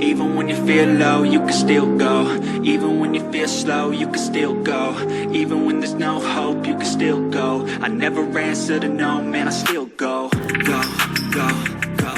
Even when you feel low, you can still go. Even when you feel slow, you can still go. Even when there's no hope, you can still go. I never answer to no, man, I still go. Go, go, go.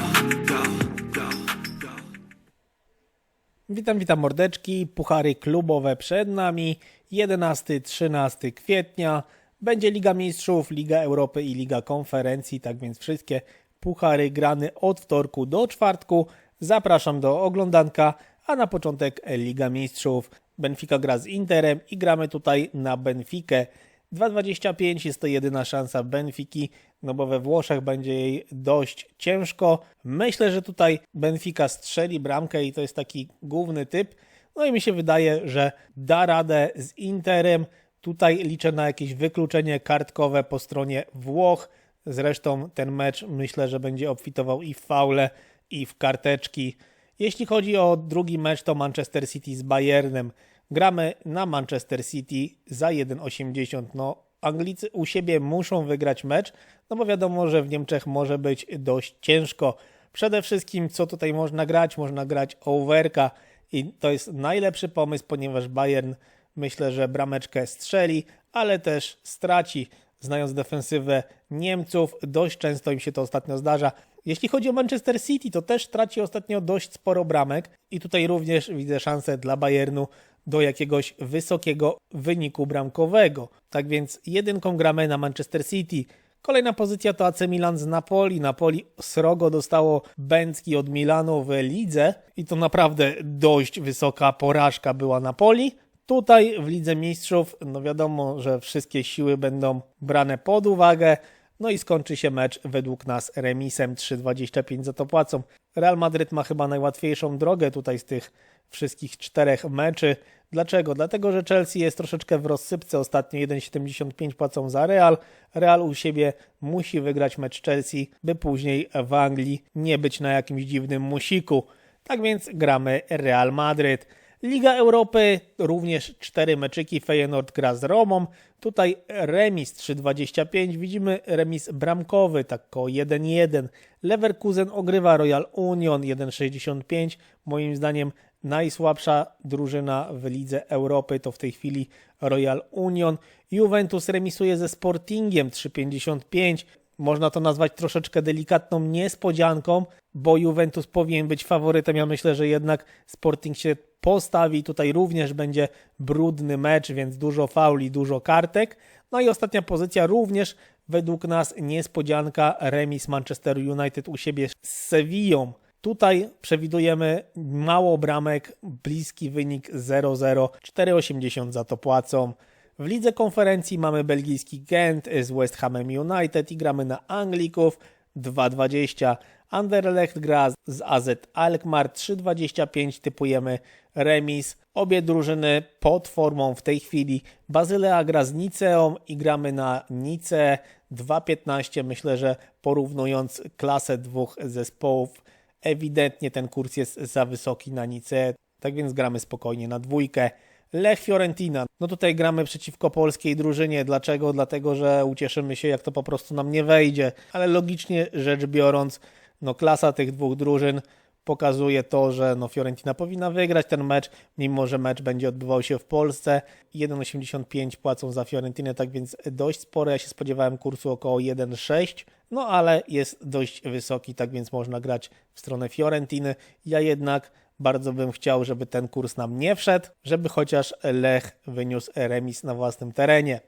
Witam, witam mordeczki. Puchary klubowe przed nami. 11-13 kwietnia. Będzie Liga Mistrzów, Liga Europy i Liga Konferencji, tak więc wszystkie puchary grane od wtorku do czwartku. Zapraszam do oglądanka, a na początek Liga Mistrzów. Benfica gra z Interem i gramy tutaj na Benfikę. 2,25 jest to jedyna szansa Benfiki, no bo we Włoszech będzie jej dość ciężko. Myślę, że tutaj Benfica strzeli bramkę i to jest taki główny typ. No i mi się wydaje, że da radę z Interem. Tutaj liczę na jakieś wykluczenie kartkowe po stronie Włoch. Zresztą ten mecz myślę, że będzie obfitował i w faule, i w karteczki. Jeśli chodzi o drugi mecz, to Manchester City z Bayernem. Gramy na Manchester City za 1,80. No, Anglicy u siebie muszą wygrać mecz, no bo wiadomo, że w Niemczech może być dość ciężko. Przede wszystkim, co tutaj można grać? Można grać overka i to jest najlepszy pomysł, ponieważ Bayern myślę, że brameczkę strzeli, ale też straci. Znając defensywę Niemców, dość często im się to ostatnio zdarza. Jeśli chodzi o Manchester City, to też traci ostatnio dość sporo bramek i tutaj również widzę szansę dla Bayernu do jakiegoś wysokiego wyniku bramkowego. Tak więc jedynką gramy na Manchester City. Kolejna pozycja to AC Milan z Napoli. Napoli srogo dostało Bęcki od Milanu w lidze i to naprawdę dość wysoka porażka była Napoli. Tutaj w Lidze Mistrzów, no wiadomo, że wszystkie siły będą brane pod uwagę. No i skończy się mecz według nas remisem 3,25 za to płacą. Real Madryt ma chyba najłatwiejszą drogę tutaj z tych wszystkich czterech meczy. Dlaczego? Dlatego, że Chelsea jest troszeczkę w rozsypce. Ostatnio 1,75 płacą za Real. Real u siebie musi wygrać mecz Chelsea, by później w Anglii nie być na jakimś dziwnym musiku. Tak więc gramy Real Madryt. Liga Europy, również cztery meczyki, Feyenoord gra z Romą, tutaj remis 3,25, widzimy remis bramkowy, tak o 1-1, Leverkusen ogrywa Royal Union 1,65, moim zdaniem najsłabsza drużyna w Lidze Europy to w tej chwili Royal Union, Juventus remisuje ze Sportingiem 3,55, można to nazwać troszeczkę delikatną niespodzianką, bo Juventus powinien być faworytem. Ja myślę, że jednak Sporting się postawi. Tutaj również będzie brudny mecz, więc dużo fauli, dużo kartek. No i ostatnia pozycja również według nas niespodzianka remis Manchester United u siebie z Sevillą. Tutaj przewidujemy mało bramek, bliski wynik 0-0, 4,80 za to płacą. W lidze konferencji mamy belgijski Gent z West Hamem United i gramy na Anglików 2,20. Anderlecht gra z AZ Alkmaar 3,25. Typujemy remis. Obie drużyny pod formą w tej chwili. Bazylea gra z Niceą i gramy na Nice 2,15. Myślę, że porównując klasę dwóch zespołów, ewidentnie ten kurs jest za wysoki na Nice. Tak więc gramy spokojnie na dwójkę. Lech Fiorentina. No tutaj gramy przeciwko polskiej drużynie. Dlaczego? Dlatego, że ucieszymy się, jak to po prostu nam nie wejdzie. Ale logicznie rzecz biorąc, no klasa tych dwóch drużyn pokazuje to, że no Fiorentina powinna wygrać ten mecz, mimo że mecz będzie odbywał się w Polsce. 1,85 płacą za Fiorentinę, tak więc dość spore. Ja się spodziewałem kursu około 1,6, no ale jest dość wysoki, tak więc można grać w stronę Fiorentiny. Ja jednak bardzo bym chciał, żeby ten kurs nam nie wszedł, żeby chociaż Lech wyniósł remis na własnym terenie.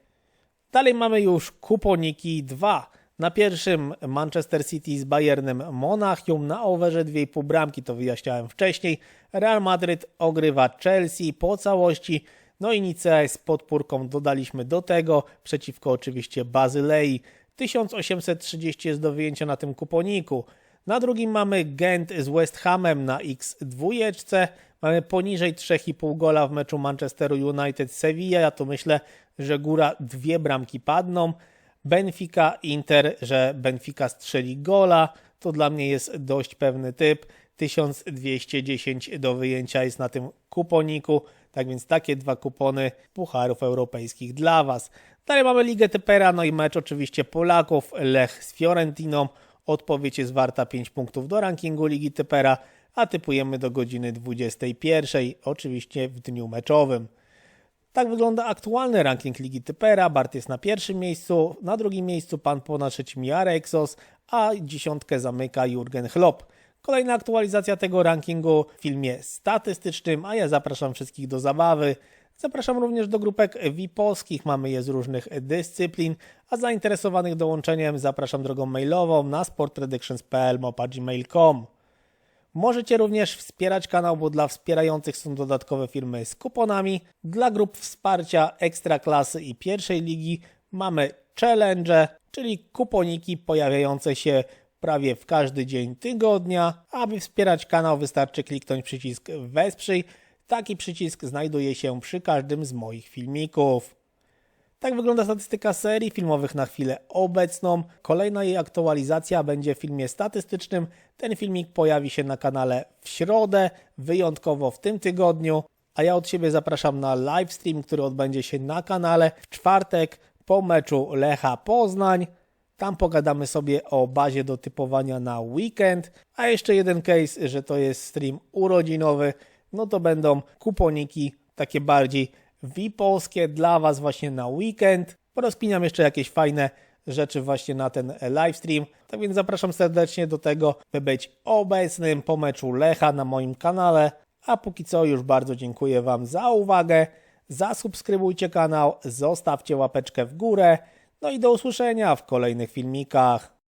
Dalej mamy już kuponiki 2. Na pierwszym Manchester City z Bayernem Monachium, na overze 2,5 bramki, to wyjaśniałem wcześniej. Real Madryt ogrywa Chelsea po całości, no i Nicea z podpórką dodaliśmy do tego, przeciwko oczywiście Bazylei. 1830 jest do wyjęcia na tym kuponiku. Na drugim mamy Gent z West Hamem na X2. Mamy poniżej 3,5 gola w meczu Manchesteru United Sevilla. Ja to myślę, że góra dwie bramki padną. Benfica, Inter, że Benfica strzeli gola. To dla mnie jest dość pewny typ. 1210 do wyjęcia jest na tym kuponiku. Tak więc takie dwa kupony pucharów europejskich dla Was. Dalej mamy Ligę Typera, no i mecz oczywiście Polaków, Lech z Fiorentiną. Odpowiedź jest warta 5 punktów do rankingu Ligi Typera, a typujemy do godziny 21, oczywiście w dniu meczowym. Tak wygląda aktualny ranking Ligi Typera. Bart jest na pierwszym miejscu, na drugim miejscu pan po na trzecim a dziesiątkę zamyka Jurgen Klopp. Kolejna aktualizacja tego rankingu w filmie statystycznym, a ja zapraszam wszystkich do zabawy. Zapraszam również do grupek VIP-owskich, mamy je z różnych dyscyplin, a zainteresowanych dołączeniem zapraszam drogą mailową na sportpredictions.pl.gmail.com. Możecie również wspierać kanał, bo dla wspierających są dodatkowe firmy z kuponami. Dla grup wsparcia Ekstraklasy i pierwszej ligi mamy challenge, czyli kuponiki pojawiające się prawie w każdy dzień tygodnia. Aby wspierać kanał wystarczy kliknąć przycisk wesprzyj. Taki przycisk znajduje się przy każdym z moich filmików. Tak wygląda statystyka serii filmowych na chwilę obecną. Kolejna jej aktualizacja będzie w filmie statystycznym. Ten filmik pojawi się na kanale w środę, wyjątkowo w tym tygodniu. A ja od siebie zapraszam na livestream, który odbędzie się na kanale w czwartek po meczu Lecha Poznań. Tam pogadamy sobie o bazie do typowania na weekend. A jeszcze jeden case, że to jest stream urodzinowy. No to będą kuponiki takie bardziej VIP-owskie dla Was właśnie na weekend. Porozpiniam jeszcze jakieś fajne rzeczy właśnie na ten livestream. Tak więc zapraszam serdecznie do tego, by być obecnym po meczu Lecha na moim kanale. A póki co już bardzo dziękuję Wam za uwagę. Zasubskrybujcie kanał, zostawcie łapeczkę w górę. No i do usłyszenia w kolejnych filmikach.